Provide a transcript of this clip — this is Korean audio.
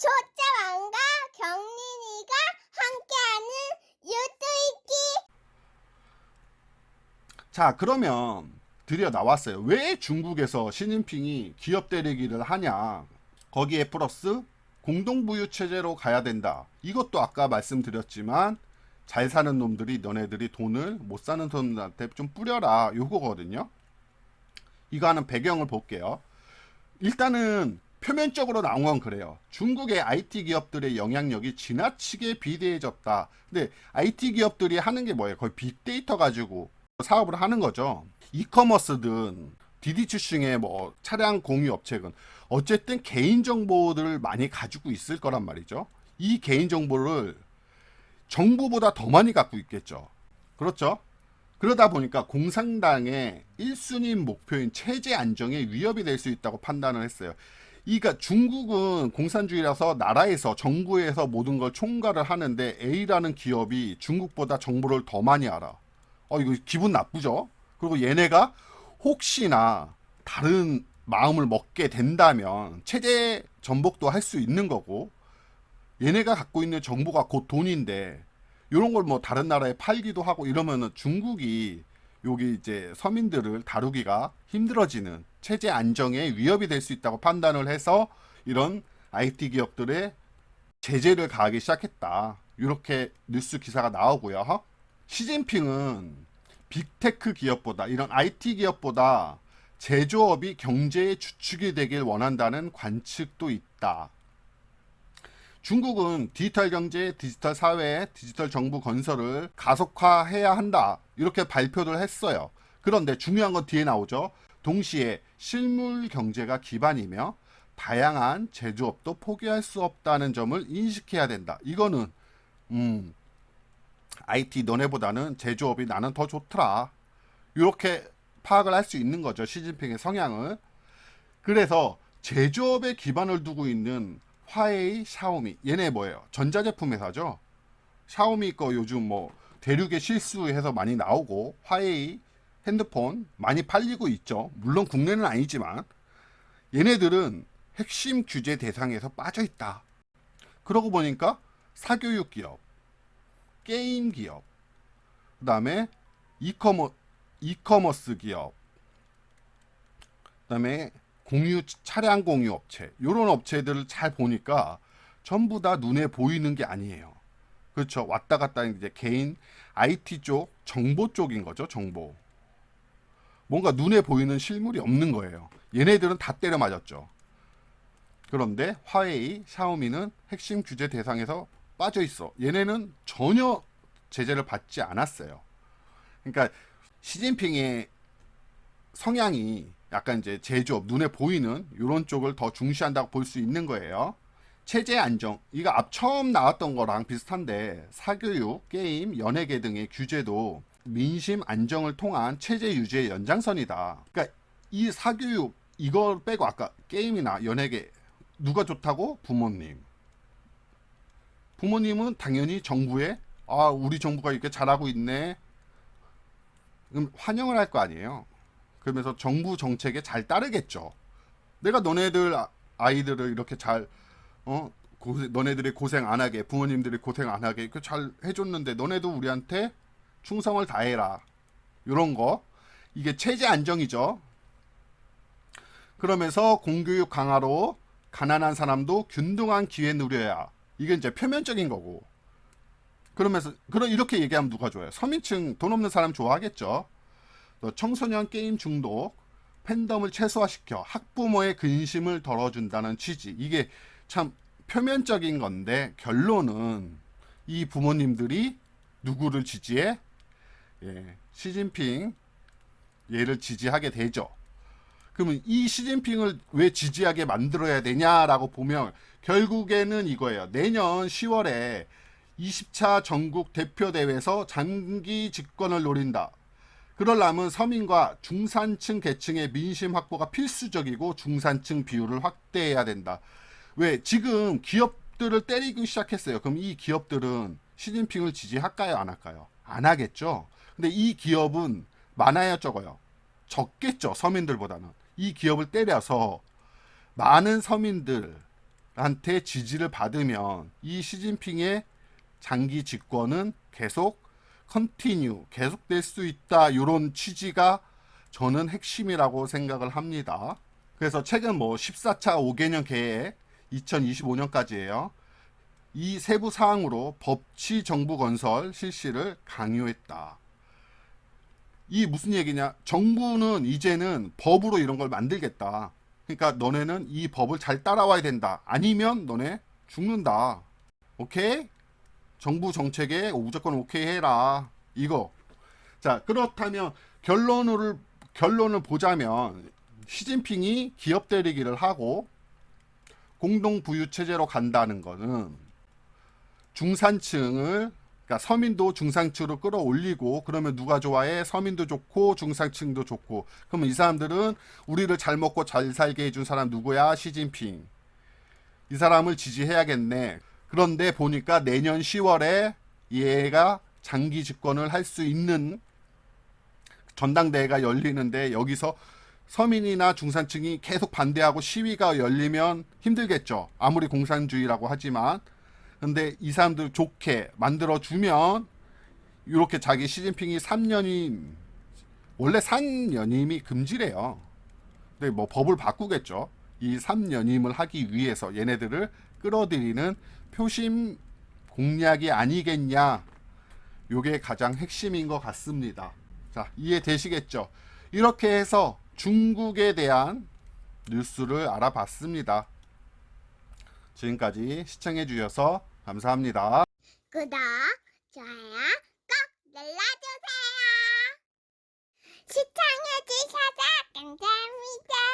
조짜왕과 경린이가 함께하는 유tuiki 자, 그러면 드디어 나왔어요. 왜 중국에서 시진핑이 기업 때리기를 하냐? 거기에 플러스 공동부유 체제로 가야 된다. 이것도 아까 말씀드렸지만 잘 사는 놈들이 너네들이 돈을 못 사는 놈들한테 좀 뿌려라. 요거거든요. 이거 하는 배경을 볼게요. 일단은 표면적으로 나온 건 그래요. 중국의 IT 기업들의 영향력이 지나치게 비대해졌다. 근데 IT 기업들이 하는 게 뭐예요? 거의 빅데이터 가지고 사업을 하는 거죠. 이커머스든 디디 추싱의 뭐 차량 공유 업체든 어쨌든 개인 정보들을 많이 가지고 있을 거란 말이죠. 이 개인 정보를 정부보다 더 많이 갖고 있겠죠. 그렇죠? 그러다 보니까 공산당의 1순위 목표인 체제 안정에 위협이 될 수 있다고 판단을 했어요. 그러니까 중국은 공산주의라서 나라에서 정부에서 모든 걸 총괄을 하는데 A라는 기업이 중국보다 정보를 더 많이 알아. 어 이거 기분 나쁘죠? 그리고 얘네가 혹시나 다른 마음을 먹게 된다면 체제 전복도 할 수 있는 거고 얘네가 갖고 있는 정보가 곧 돈인데 이런 걸 뭐 다른 나라에 팔기도 하고 이러면은 중국이 여기 이제 서민들을 다루기가 힘들어지는 체제 안정에 위협이 될 수 있다고 판단을 해서 이런 IT 기업들의 제재를 가하기 시작했다. 이렇게 뉴스 기사가 나오고요. 시진핑은 빅테크 기업보다 이런 IT 기업보다 제조업이 경제의 주축이 되길 원한다는 관측도 있다. 중국은 디지털 경제, 디지털 사회, 디지털 정부 건설을 가속화해야 한다. 이렇게 발표를 했어요. 그런데 중요한 건 뒤에 나오죠. 동시에 실물 경제가 기반이며 다양한 제조업도 포기할 수 없다는 점을 인식해야 된다. 이거는 음, IT 너네보다는 제조업이 나는 더 좋더라. 이렇게 파악을 할 수 있는 거죠. 시진핑의 성향을. 그래서 제조업에 기반을 두고 있는 화웨이, 샤오미 얘네 뭐예요? 전자제품 회사죠. 샤오미 거 요즘 뭐 대륙에 실수해서 많이 나오고 화웨이 핸드폰 많이 팔리고 있죠. 물론 국내는 아니지만 얘네들은 핵심 규제 대상에서 빠져 있다. 그러고 보니까 사교육 기업, 게임 기업, 그다음에 이커머 이커머스 기업, 그다음에 공유 차량 공유 업체 이런 업체들을 잘 보니까 전부 다 눈에 보이는 게 아니에요. 그렇죠. 왔다 갔다 하는 이제 개인 IT 쪽 정보 쪽인 거죠. 정보. 뭔가 눈에 보이는 실물이 없는 거예요. 얘네들은 다 때려 맞았죠. 그런데 화웨이, 샤오미는 핵심 규제 대상에서 빠져 있어. 얘네는 전혀 제재를 받지 않았어요. 그러니까 시진핑의 성향이 약간 이제 제조업 눈에 보이는 이런 쪽을 더 중시한다고 볼 수 있는 거예요. 체제 안정 이거 앞 처음 나왔던 거랑 비슷한데 사교육, 게임, 연예계 등의 규제도 민심 안정을 통한 체제 유지의 연장선이다. 그러니까 이 사교육 이걸 빼고 아까 게임이나 연예계 누가 좋다고 부모님. 부모님은 당연히 정부에 아 우리 정부가 이렇게 잘하고 있네. 그럼 환영을 할 거 아니에요. 그러면서 정부 정책에 잘 따르겠죠. 내가 너네들 아- 아이들을 이렇게 잘 어, 고, 너네들이 고생 안 하게 부모님들이 고생 안 하게 그 잘 해줬는데 너네도 우리한테 충성을 다해라. 이런 거 이게 체제 안정이죠. 그러면서 공교육 강화로 가난한 사람도 균등한 기회 누려야 이게 이제 표면적인 거고. 그러면서 그런 이렇게 얘기하면 누가 좋아요? 서민층 돈 없는 사람 좋아하겠죠. 또 청소년 게임 중독, 팬덤을 최소화시켜 학부모의 근심을 덜어준다는 취지. 이게 참 표면적인 건데 결론은 이 부모님들이 누구를 지지해? 예, 시진핑 얘를 지지하게 되죠. 그러면 이 시진핑을 왜 지지하게 만들어야 되냐라고 보면 결국에는 이거예요. 내년 10월에 20차 전국 대표 대회에서 장기 집권을 노린다. 그러려면 서민과 중산층 계층의 민심 확보가 필수적이고 중산층 비율을 확대해야 된다. 왜 지금 기업들을 때리기 시작했어요. 그럼 이 기업들은 시진핑을 지지할까요? 안 할까요? 안 하겠죠. 근데 이 기업은 많아야 적어요. 적겠죠. 서민들보다는. 이 기업을 때려서 많은 서민들한테 한테 지지를 받으면 이 시진핑의 장기 집권은 계속 컨티뉴 계속될 수 있다 이런 취지가 저는 핵심이라고 생각을 합니다. 그래서 최근 뭐 14차 5개년 계획 2025년까지예요. 이 세부 사항으로 법치 정부 건설 실시를 강요했다. 이 무슨 얘기냐? 정부는 이제는 법으로 이런 걸 만들겠다. 그러니까 너네는 이 법을 잘 따라와야 된다. 아니면 너네 죽는다. 오케이? 정부 정책에 무조건 오케이 해라. 이거. 자, 그렇다면 결론을 결론을 보자면 시진핑이 기업 대리기를 하고 공동 부유 체제로 간다는 거는 중산층을 그러니까 서민도 중산층으로 끌어올리고 그러면 누가 좋아해? 서민도 좋고 중산층도 좋고 그러면 이 사람들은 우리를 잘 먹고 잘 살게 해준 사람 누구야? 시진핑. 이 사람을 지지해야겠네. 그런데 보니까 내년 10월에 얘가 장기 집권을 할 수 있는 전당대회가 열리는데 여기서 서민이나 중산층이 계속 반대하고 시위가 열리면 힘들겠죠. 아무리 공산주의라고 하지만. 근데 이 사람들 좋게 만들어 주면 이렇게 자기 시진핑이 3년이 원래 3년임이 금지래요. 근데 뭐 법을 바꾸겠죠. 이 3년임을 하기 위해서 얘네들을 끌어들이는 표심 공략이 아니겠냐. 요게 가장 핵심인 것 같습니다. 자, 이해되시겠죠? 이렇게 해서 중국에 대한 뉴스를 알아봤습니다. 지금까지 시청해주셔서 감사합니다. 구독, 좋아요 꼭 눌러주세요. 시청해주셔서 감사합니다.